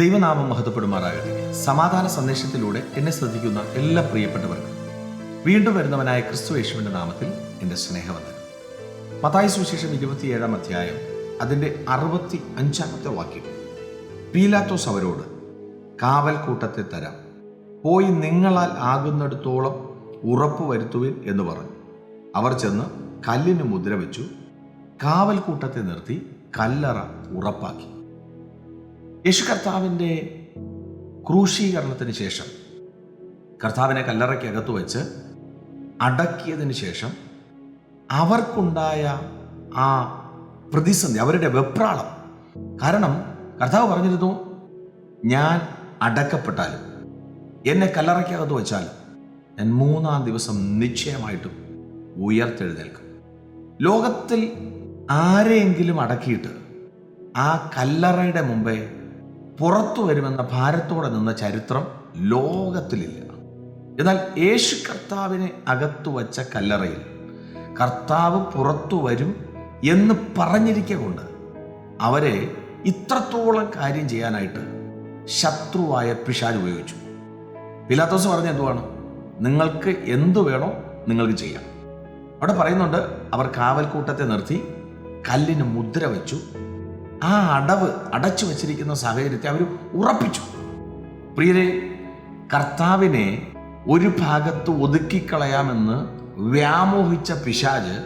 ദൈവനാമം മഹത്വപ്പെടുമാറാകട്ടെ. സമാധാന സന്ദേശത്തിലൂടെ എന്നെ ശ്രദ്ധിക്കുന്ന എല്ലാ പ്രിയപ്പെട്ടവർക്കും വീണ്ടും വരുന്നവനായ ക്രിസ്തു യേശുവിന്റെ നാമത്തിൽ എന്റെ സ്നേഹവന്ദനം. മതായ സുവിശേഷം ഇരുപത്തിയേഴാം അധ്യായം അതിന്റെ അറുപത്തി അഞ്ചാമത്തെ വാക്യം. പീലാത്തോസ് അവരോട് കാവൽ കൂട്ടത്തെ തരാം. പോയി നിങ്ങളാൽ ആകുന്നിടത്തോളം ഉറപ്പ് വരുത്തുവിൻ എന്ന് പറഞ്ഞു. അവർ ചെന്ന് കല്ലിന് മുദ്ര വെച്ചു. കാവൽ കൂട്ടത്തെ നിർത്തി കല്ലറ ഉറപ്പാക്കി. യേശു കർത്താവിന്റെ ക്രൂശീകരണത്തിന് ശേഷം കർത്താവിനെ കല്ലറയ്ക്കകത്ത് വെച്ച് അടക്കിയതിന് ശേഷം അവർക്കുണ്ടായ ആ പ്രതിസന്ധി അവരുടെ വെപ്രാളം. കാരണം കർത്താവ് പറഞ്ഞിരുന്നു ഞാൻ അടക്കപ്പെട്ടാലും എന്നെ കല്ലറയ്ക്കകത്ത് വെച്ചാലും ഞാൻ മൂന്നാം ദിവസം നിശ്ചയമായിട്ടും ഉയർത്തെഴുന്നേൽക്കും. ലോകത്തിൽ ആരെയെങ്കിലും അടക്കിയിട്ട് ആ കല്ലറയുടെ മുമ്പേ പുറത്തു വരുമെന്ന ഭാരത്തോടെ നിന്ന ചരിത്രം ലോകത്തിലില്ല. എന്നാൽ യേശു കർത്താവിനെ അകത്തു വച്ച കല്ലറയിൽ കർത്താവ് പുറത്തു വരും എന്ന് പറഞ്ഞിരിക്ക കൊണ്ട് അവരെ ഇത്രത്തോളം കാര്യം ചെയ്യാനായിട്ട് ശത്രുവായ പിഷാൻ ഉപയോഗിച്ചു. പിലാത്തോസ് പറഞ്ഞ എന്തുവാണ്? നിങ്ങൾക്ക് എന്തു വേണോ നിങ്ങൾക്ക് ചെയ്യാം. അവിടെ പറയുന്നുണ്ട് അവർ കാവൽക്കൂട്ടത്തെ നിർത്തി കല്ലിന് മുദ്ര വെച്ചു. ആ അടവ് അടച്ചു വച്ചിരിക്കുന്ന സാഹചര്യത്തെ അവർ ഉറപ്പിച്ചു. പ്രിയരെ കർത്താവിനെ ഒരു ഭാഗത്ത് ഒതുക്കിക്കളയാമെന്ന് വ്യാമോഹിച്ച പിശാജ്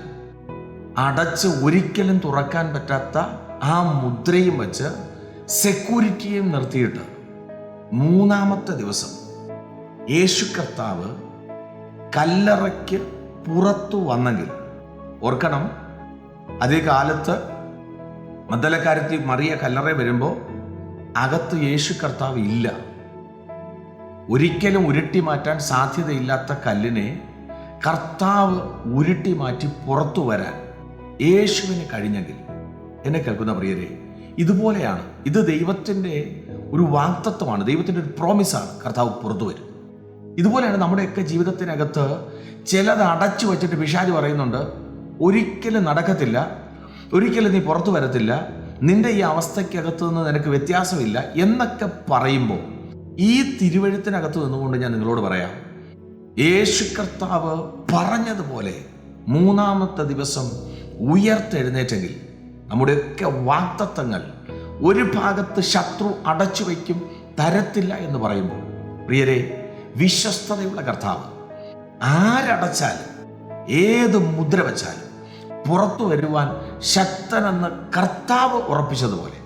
അടച്ച് ഒരിക്കലും തുറക്കാൻ പറ്റാത്ത ആ മുദ്രയും വച്ച് സെക്യൂരിറ്റിയും നിർത്തിയിട്ട് മൂന്നാമത്തെ ദിവസം യേശു കർത്താവ് കല്ലറയ്ക്ക് പുറത്തു വന്നെങ്കിൽ ഓർക്കണം അതേ കാലത്ത് മദ്ദലക്കാരത്തി മറിയ കല്ലറ വരുമ്പോൾ അകത്ത് യേശു കർത്താവ് ഇല്ല. ഒരിക്കലും ഉരുട്ടി മാറ്റാൻ സാധ്യതയില്ലാത്ത കല്ലിനെ കർത്താവ് ഉരുട്ടി മാറ്റി പുറത്തു വരാൻ യേശുവിന് കഴിഞ്ഞെങ്കിൽ. എന്നെ കേൾക്കുന്ന പ്രിയരെ ഇതുപോലെയാണ്. ഇത് ദൈവത്തിന്റെ ഒരു വാക്തത്വമാണ് ദൈവത്തിന്റെ ഒരു പ്രോമിസാണ് കർത്താവ് പുറത്തു വരും. ഇതുപോലെയാണ് നമ്മുടെയൊക്കെ ജീവിതത്തിനകത്ത് ചിലത് അടച്ചു വച്ചിട്ട് പിശാജ് പറയുന്നുണ്ട് ഒരിക്കലും നടക്കത്തില്ല. ഒരിക്കലും നീ പുറത്തു വരത്തില്ല. നിന്റെ ഈ അവസ്ഥയ്ക്കകത്ത് നിന്ന് നിനക്ക് വ്യത്യാസമില്ല എന്നൊക്കെ പറയുമ്പോൾ ഈ തിരുവഴുത്തിനകത്ത് നിന്നുകൊണ്ട് ഞാൻ നിങ്ങളോട് പറയാം. യേശു കർത്താവ് പറഞ്ഞതുപോലെ മൂന്നാമത്തെ ദിവസം ഉയർത്തെഴുന്നേറ്റെങ്കിൽ നമ്മുടെയൊക്കെ വാക്തത്വങ്ങൾ ഒരു ഭാഗത്ത് ശത്രു അടച്ചു വയ്ക്കും തരത്തില്ല എന്ന് പറയുമ്പോൾ പ്രിയരെ വിശ്വസ്തതയുള്ള കർത്താവ് ആരടച്ചാലും ഏത് മുദ്ര വച്ചാലും പുറത്തു വരുവാൻ ശക്തനെന്ന് കർത്താവ് ഉറപ്പിച്ചതുപോലെ.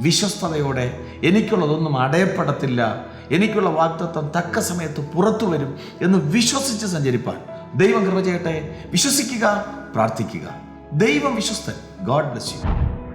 വിശ്വസ്തതയോടെ എനിക്കുള്ളതൊന്നും അടയപ്പെടത്തില്ല. എനിക്കുള്ള വാക്തത്വം തക്ക സമയത്ത് പുറത്തു വരും എന്ന് വിശ്വസിച്ച് സഞ്ചരിപ്പാൻ. ദൈവം കൃപ ചെയ്യട്ടെ. വിശ്വസിക്കുക പ്രാർത്ഥിക്കുക. ദൈവം വിശ്വസ്തൻ. God bless you.